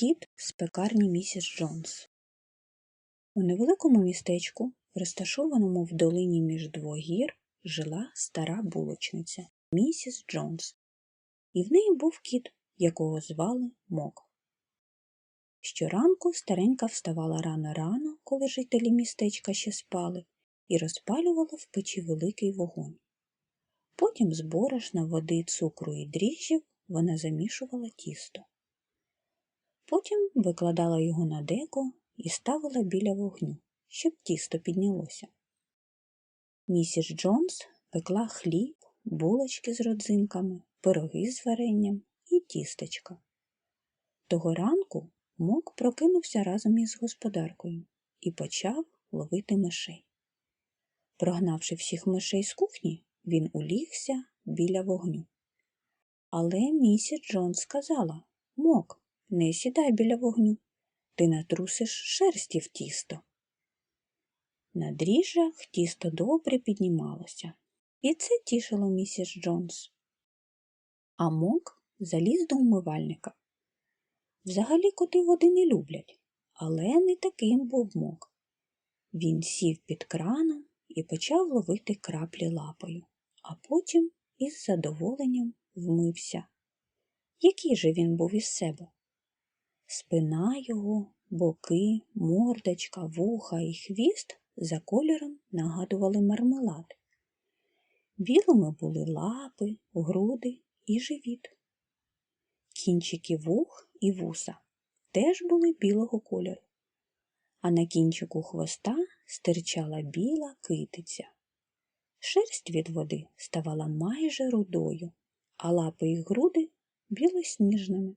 Кіт з пекарні місіс Джонс. У невеликому містечку, розташованому в долині між двох гір, жила стара булочниця місіс Джонс, і в неї був кіт, якого звали Мок. Щоранку старенька вставала рано-рано, коли жителі містечка ще спали, і розпалювала в печі великий вогонь. Потім з борошна, води, цукру і дріжджів вона замішувала тісто. Потім викладала його на деко і ставила біля вогню, щоб тісто піднялося. Місіс Джонс пекла хліб, булочки з родзинками, пироги з варенням і тістечка. Того ранку Мок прокинувся разом із господаркою і почав ловити мишей. Прогнавши всіх мишей з кухні, він улігся біля вогню. Але місіс Джонс сказала Мок, не сідай біля вогню, ти натрусиш шерсті в тісто. На дріжджах тісто добре піднімалося, і це тішило місіс Джонс. А Мок заліз до умивальника. Взагалі коти води не люблять, але не таким був Мок. Він сів під краном і почав ловити краплі лапою, а потім із задоволенням вмився. Який же він був із себе? Спина його, боки, мордочка, вуха і хвіст за кольором нагадували мармелад. Білими були лапи, груди і живіт. Кінчики вух і вуса теж були білого кольору, а на кінчику хвоста стирчала біла китиця. Шерсть від води ставала майже рудою, а лапи і груди білосніжними.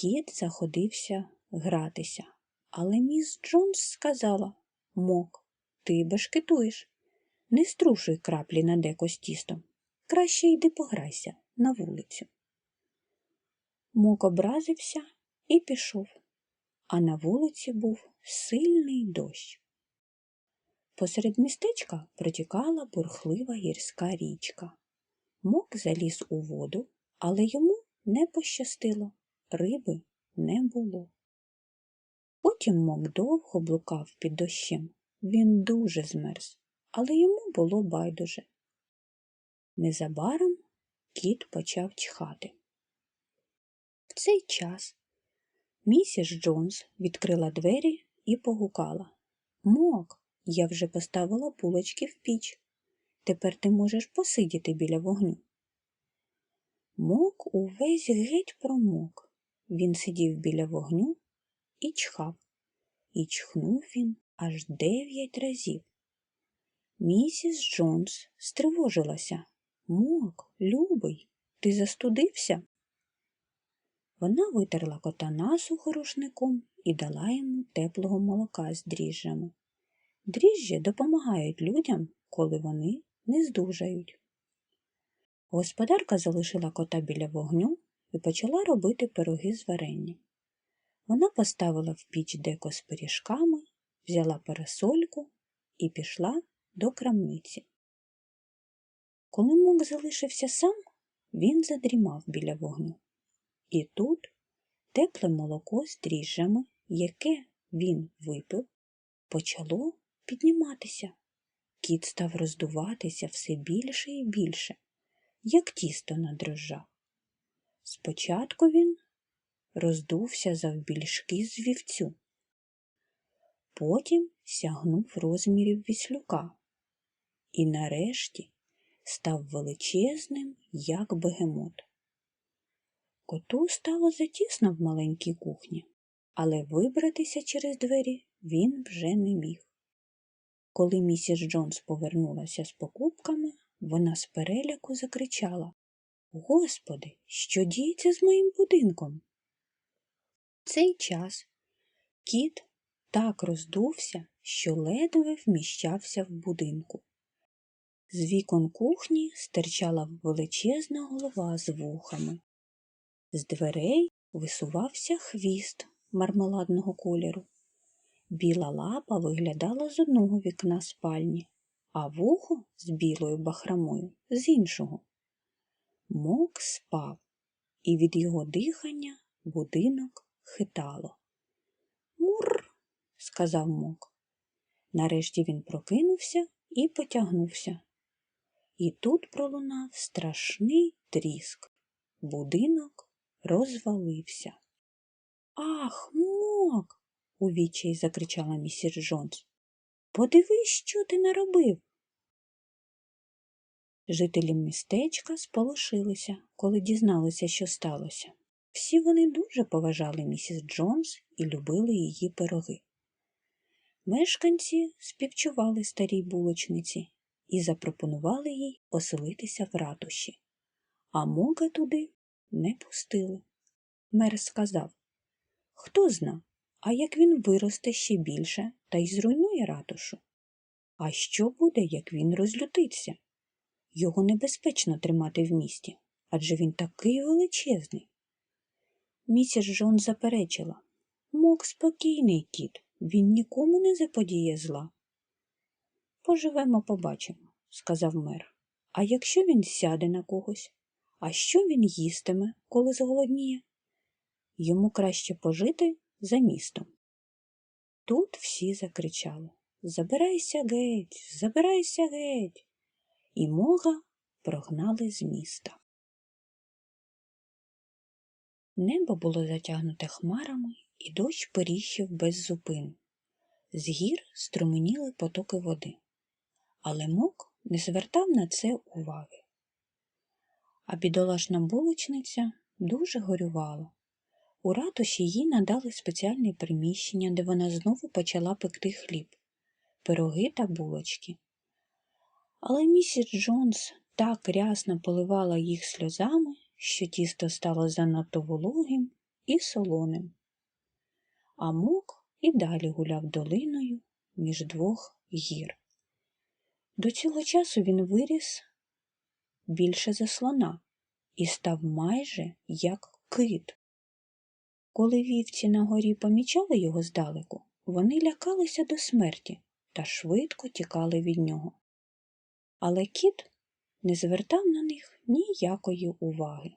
Кіт заходився гратися, але міс Джонс сказала Мок, ти бешкетуєш. Не струшуй краплі на деко з тістом. Краще йди пограйся на вулицю. Мок образився і пішов, а на вулиці був сильний дощ. Посеред містечка протікала бурхлива гірська річка. Мок заліз у воду, але йому не пощастило, риби не було. Потім Мок довго блукав під дощем. Він дуже змерз, але йому було байдуже. Незабаром кіт почав чхати. В цей час місіс Джонс відкрила двері і погукала Мок, я вже поставила булочки в піч. Тепер ти можеш посидіти біля вогню. Мок увесь геть промок. Він сидів біля вогню і чхав. І чхнув він аж дев'ять разів. Місіс Джонс стривожилася. Мок, любий, ти застудився? Вона витерла кота насухо рушником і дала йому теплого молока з дріжджами. Дріжджі допомагають людям, коли вони не здужають. Господарка залишила кота біля вогню і почала робити пироги з варенням. Вона поставила в піч деко з пиріжками, взяла парасольку і пішла до крамниці. Коли мук залишився сам, він задрімав біля вогню. І тут тепле молоко з дріжджами, яке він випив, почало підніматися. Кіт став роздуватися все більше і більше, як тісто на дрожжах. Спочатку він роздувся завбільшки з вівцю, потім сягнув розмірів віслюка і нарешті став величезним, як бегемот. Коту стало затісно в маленькій кухні, але вибратися через двері він вже не міг. Коли місіс Джонс повернулася з покупками, вона з переляку закричала Господи, що діється з моїм будинком? В цей час кіт так роздувся, що ледве вміщався в будинку. З вікон кухні стирчала величезна голова з вухами. З дверей висувався хвіст мармеладного кольору. Біла лапа виглядала з одного вікна спальні, а вухо з білою бахрамою з іншого. Мок спав, і від його дихання будинок хитало. Мур, сказав мок. Нарешті він прокинувся і потягнувся. І тут пролунав страшний тріск. Будинок розвалився. Ах, мок. у відчаї закричала місіс Джонс. Подивись, що ти наробив. Жителі містечка сполошилися, коли дізналися, що сталося. Всі вони дуже поважали місіс Джонс і любили її пироги. Мешканці співчували старій булочниці і запропонували їй оселитися в ратуші, а Мога туди не пустили. Мер сказав Хто зна, а як він виросте ще більше та й зруйнує ратушу? А що буде, як він розлютиться? Його небезпечно тримати в місті, адже він такий величезний. Місіс Джон заперечила Мок спокійний кіт, він нікому не заподіє зла. Поживемо, побачимо, сказав мер. А якщо він сяде на когось? А що він їстиме, коли зголодніє? Йому краще пожити за містом. Тут всі закричали Забирайся геть, забирайся геть. І мога прогнали з міста. Небо було затягнуте хмарами, і дощ періщив без зупину. З гір струменіли потоки води, але мок не звертав на це уваги. А бідолашна булочниця дуже горювала. У ратуші їй надали спеціальне приміщення, де вона знову почала пекти хліб, пироги та булочки. Але місіс Джонс так рясно поливала їх сльозами, що тісто стало занадто вологим і солоним. А мок і далі гуляв долиною між двох гір. До цього часу він виріс більше за слона і став майже як кит. Коли вівці на горі помічали його здалеку, вони лякалися до смерті та швидко тікали від нього. Але кіт не звертав на них ніякої уваги.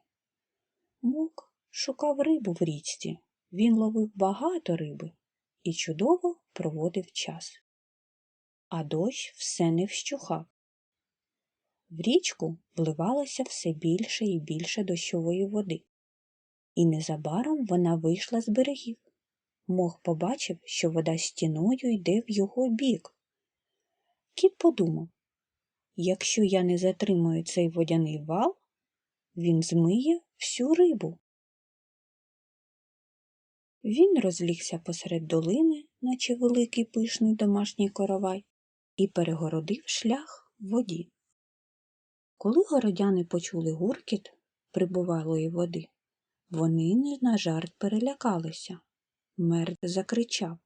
Мок шукав рибу в річці, він ловив багато риби і чудово проводив час. А дощ все не вщухав. В річку вливалося все більше і більше дощової води, і незабаром вона вийшла з берегів. Мох побачив, що вода стіною йде в його бік. Кіт подумав якщо я не затримую цей водяний вал, він змиє всю рибу. Він розлігся посеред долини, наче великий пишний домашній коровай, і перегородив шлях в воді. Коли городяни почули гуркіт прибувалої води, вони не на жарт перелякалися. Мерт закричав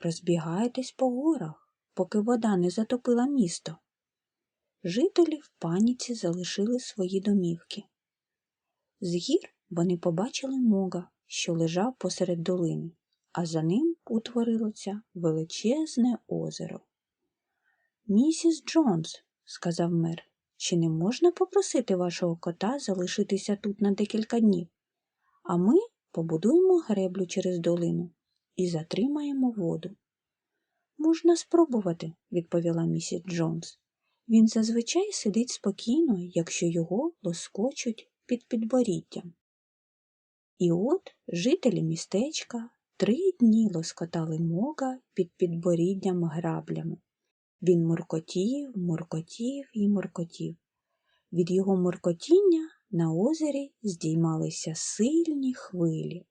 Розбігайтесь по горах, поки вода не затопила місто. Жителі в паніці залишили свої домівки. З гір вони побачили мога, що лежав посеред долини, а за ним утворилося величезне озеро. Місіс Джонс, сказав мер, чи не можна попросити вашого кота залишитися тут на декілька днів, а ми побудуємо греблю через долину і затримаємо воду. Можна спробувати, відповіла місіс Джонс. Він зазвичай сидить спокійно, якщо його лоскочуть під підборіддям. І от жителі містечка три дні лоскотали мога під підборіддям граблями. Він муркотів, муркотів і муркотів. Від його муркотіння на озері здіймалися сильні хвилі.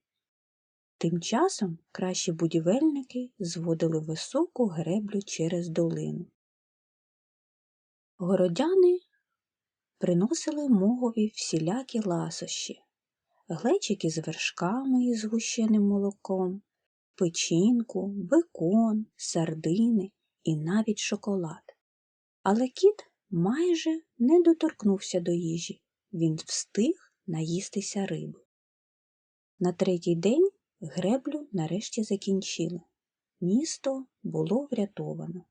Тим часом кращі будівельники зводили високу греблю через долину. Городяни приносили могові всілякі ласощі, глечики з вершками і згущеним молоком, печінку, бекон, сардини і навіть шоколад. Але кіт майже не доторкнувся до їжі, він встиг наїстися риби. На третій день греблю нарешті закінчили. Місто було врятовано.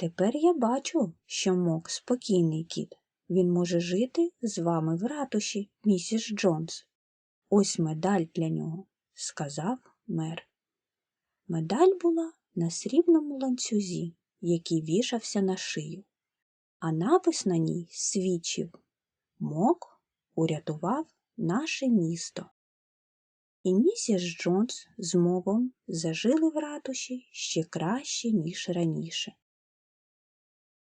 Тепер я бачу, що мок спокійний кіт. Він може жити з вами в ратуші, місіс Джонс. Ось медаль для нього, сказав мер. Медаль була на срібному ланцюзі, який вішався на шию, а напис на ній свідчив Мок урятував наше місто. І місіс Джонс з мовом зажили в ратуші ще краще, ніж раніше.